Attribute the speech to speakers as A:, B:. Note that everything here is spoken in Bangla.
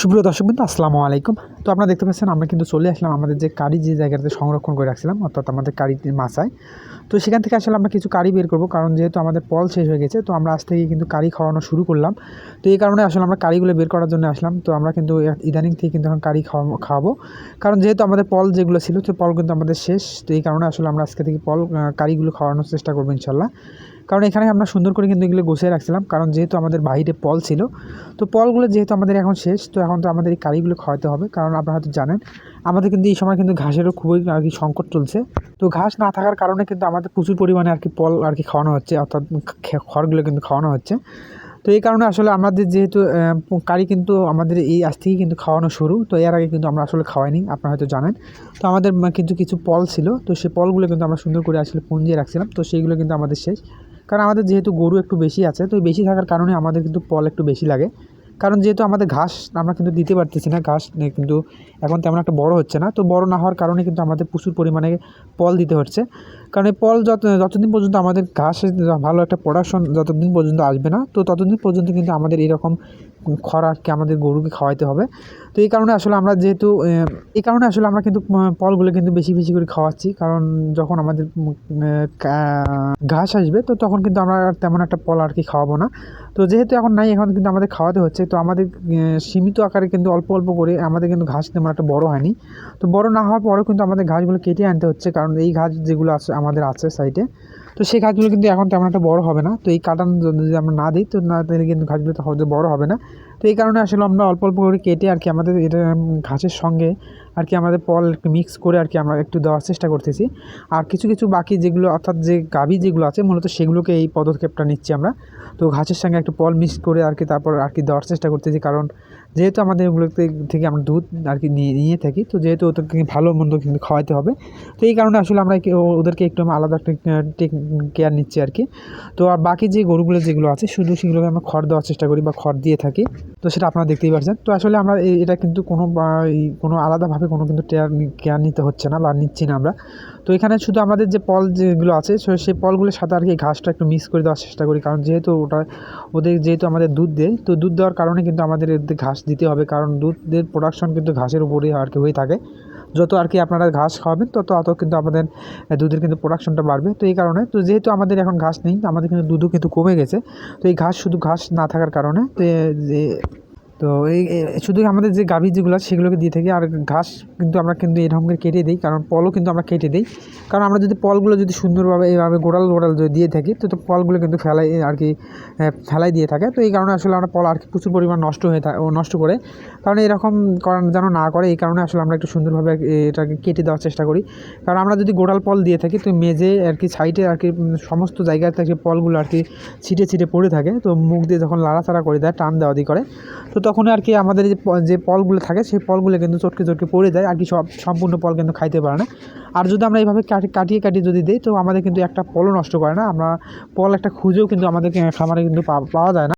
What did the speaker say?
A: সুপ্রিয় দর্শক বিন্দু, আসসালামু আলাইকুম। তো আপনারা দেখতে পাচ্ছেন, আমরা কিন্তু চলে আসলাম আমাদের যে কারি যে জায়গাতে সংরক্ষণ করে রাখছিলাম, অর্থাৎ আমাদের কারির মাছায়। তো সেখান থেকে আসলে আমরা কিছু কারি বের করব, কারণ যেহেতু আমাদের পল শেষ হয়ে গেছে, তো আমরা আজ থেকে কিন্তু কারি খাওয়ানো শুরু করলাম। তো এই কারণে আসলে আমরা কারিগুলো বের করার জন্য আসলাম, তো আমরা কিন্তু ইদানিং থেকে কিন্তু এখন কারি খাওয়া, খাওয়াবো। কারণ যেহেতু আমাদের পল যেগুলো ছিল, তো পল কিন্তু আমাদের শেষ, তো এই কারণে আসলে আমরা আজকে থেকে পল কারিগুলো খাওয়ানোর চেষ্টা করব ইনশাল্লাহ। কারণ এখানে আমরা সুন্দর করে কিন্তু এগুলো গুছিয়ে রাখছিলাম, কারণ যেহেতু আমাদের বাইরে পল ছিল, তো পলগুলো যেহেতু আমাদের এখন শেষ, তো এখন তো আমাদের এই কারিগুলো খাওয়াতে হবে, কারণ আপনারা হয়তো জানেন, আমাদের কিন্তু এই সময় কিন্তু ঘাসেরও খুবই আর কি সংকট চলছে, তো ঘাস না থাকার কারণে কিন্তু আমাদের প্রচুর পরিমাণে আর কি পল আর কি খাওয়ানো হচ্ছে, অর্থাৎ খড়গুলো কিন্তু খাওয়ানো হচ্ছে, তো এই কারণে আসলে আমাদের যেহেতু কারি কিন্তু আমাদের এই আজ থেকেই কিন্তু খাওয়ানো শুরু, তো এর আগে কিন্তু আমরা আসলে খাওয়াইনি, আপনারা হয়তো জানেন, তো আমাদের কিন্তু কিছু পল ছিল, তো সেই পলগুলো কিন্তু আমরা সুন্দর করে আসলে পুঞ্জিয়ে রাখছিলাম, তো সেইগুলো কিন্তু আমাদের শেষ কারণ আমাদের যেহেতু গরু একটু বেশি আছে, তো বেশি থাকার কারণে আমাদের কিন্তু পল একটু বেশি লাগে। কারণ যেহেতু আমাদের ঘাস আমরা কিন্তু দিতে পারতেছি না, ঘাস কিন্তু এখন তেমন একটা বড় হচ্ছে না, তো বড় না হওয়ার কারণে কিন্তু আমাদের প্রচুর পরিমাণে পল দিতে হচ্ছে। কারণ এই পল যত, যতদিন পর্যন্ত আমাদের ঘাসের ভালো একটা প্রোডাকশন যতদিন পর্যন্ত আসবে না, তো ততদিন পর্যন্ত কিন্তু আমাদের এরকম আর কি আমাদের গরুকে খাওয়াইতে হবে। তো এই কারণে আসলে আমরা যেহেতু এই কারণে আসলে আমরা কিন্তু পলগুলো কিন্তু বেশি বেশি করে খাওয়াচ্ছি। কারণ যখন আমাদের ঘাস আসবে, তো তখন কিন্তু আমরা তেমন একটা পল আর কি খাওয়াবো না। তো যেহেতু এখন নাই, এখন কিন্তু আমাদের খাওয়াতে হচ্ছে, তো আমাদের সীমিত আকারে কিন্তু অল্প অল্প করে আমাদের কিন্তু ঘাস তেমন একটা বড় হয়নি। তো বড় না হওয়ার পরেও কিন্তু আমাদের ঘাসগুলো কেটে আনতে হচ্ছে, কারণ এই ঘাস যেগুলো আছে, আমাদের আছে সাইডে তো সেই গাছগুলো কিন্তু এখন তেমন একটা বড় হবে না। তো এই কাটান যদি আমরা না দিই, তো না দিলে কিন্তু গাছগুলো তো হয়তো বড় হবে না। তো এই কারণে আসলে আমরা অল্প অল্প করে কেটে আর কি আমাদের এটা ঘাসের সঙ্গে আর কি আমাদের পল মিক্স করে আর কি আমরা একটু দেওয়ার চেষ্টা করতেছি। আর কিছু কিছু বাকি যেগুলো, অর্থাৎ যে গাভী যেগুলো আছে, মূলত সেগুলোকে এই পদক্ষেপটা নিচ্ছি আমরা। তো ঘাসের সঙ্গে একটু পল মিক্স করে আর কি তারপর আর কি দেওয়ার চেষ্টা করতেছি। কারণ যেহেতু আমাদের ওগুলো থেকে আমরা দুধ আর কি নিয়ে নিয়ে থাকি, তো যেহেতু ওদেরকে ভালো মন্দ কিন্তু খাওয়াতে হবে। তো এই কারণে আসলে আমরা ওদেরকে একটু আলাদা কেয়ার নিচ্ছি আর কি। তো আর বাকি যে গরুগুলো যেগুলো আছে, শুধু সেগুলোকে আমরা খড় দেওয়ার চেষ্টা করি বা খড় দিয়ে থাকি। তো সেটা আপনারা দেখতেই পাচ্ছেন তো আসলে আমরা এটা কিন্তু কোনো কোনো আলাদাভাবে কোনো কিন্তু কেয়ার কেয়ার নিতে হচ্ছে না বা নিচ্ছি না আমরা। তো এখানে শুধু আমাদের যে পল যেগুলো আছে সেই পলগুলোর সাথে আর কি ঘাসটা একটু মিক্স করে দেওয়ার চেষ্টা করি। কারণ যেহেতু ওটা, ওদের যেহেতু আমাদের দুধ দেয়, তো দুধ দেওয়ার কারণে কিন্তু আমাদের ঘাস দিতে হবে। কারণ দুধের প্রোডাকশন কিন্তু ঘাসের উপরেই আর কি হয়ে থাকে। যত আর কি আপনারা ঘাস খাওয়াবেন, তত অত কিন্তু আমাদের দুধের কিন্তু প্রোডাকশনটা বাড়বে। তো এই কারণে, তো যেহেতু আমাদের এখন ঘাস নেই, আমাদের কিন্তু দুধও কিন্তু কমে গেছে। তো এই ঘাস শুধু ঘাস না থাকার কারণে, তো তো এই শুধু আমাদের যে গাভী যেগুলো সেগুলোকে দিয়ে থাকি। আর ঘাস কিন্তু আমরা কিন্তু এরকম করে কেটে দিই, কারণ পলও কিন্তু আমরা কেটে দিই। কারণ আমরা যদি পলগুলো যদি সুন্দরভাবে এইভাবে গোড়াল গোড়াল যদি দিয়ে থাকি, তো তো পলগুলো কিন্তু ফেলাই, আর কি ফেলাই দিয়ে থাকে। তো এই কারণে আসলে আমরা পল আর কি প্রচুর পরিমাণ নষ্ট হয়ে থাকে নষ্ট করে। কারণ এরকম করার যেন না করে, এই কারণে আসলে আমরা একটু সুন্দরভাবে এটাকে কেটে দেওয়ার চেষ্টা করি। কারণ আমরা যদি গোড়াল পল দিয়ে থাকি, তো মেজে আর কি সাইডে আর কি সমস্ত জায়গা থেকে পলগুলো আর কি ছিটে ছিটে পড়ে থাকে। তো মুখ দিয়ে যখন লাড়াচাড়া করে দেয়, টান দেওয়া দিয়ে করে। তো তখন আর কি আমাদের যে যে পলগুলো থাকে, সেই পলগুলো কিন্তু চটকে চটকে পড়ে যায়, আর কি সব সম্পূর্ণ পল কিন্তু খাইতে পারে না। আর যদি আমরা এইভাবে কাটি- কাটিয়ে কাটিয়ে যদি দিই, তো আমাদের কিন্তু একটা পলও নষ্ট করে না। আমরা পল একটা খুঁজেও কিন্তু আমাদের খামারে কিন্তু পাওয়া যায় না।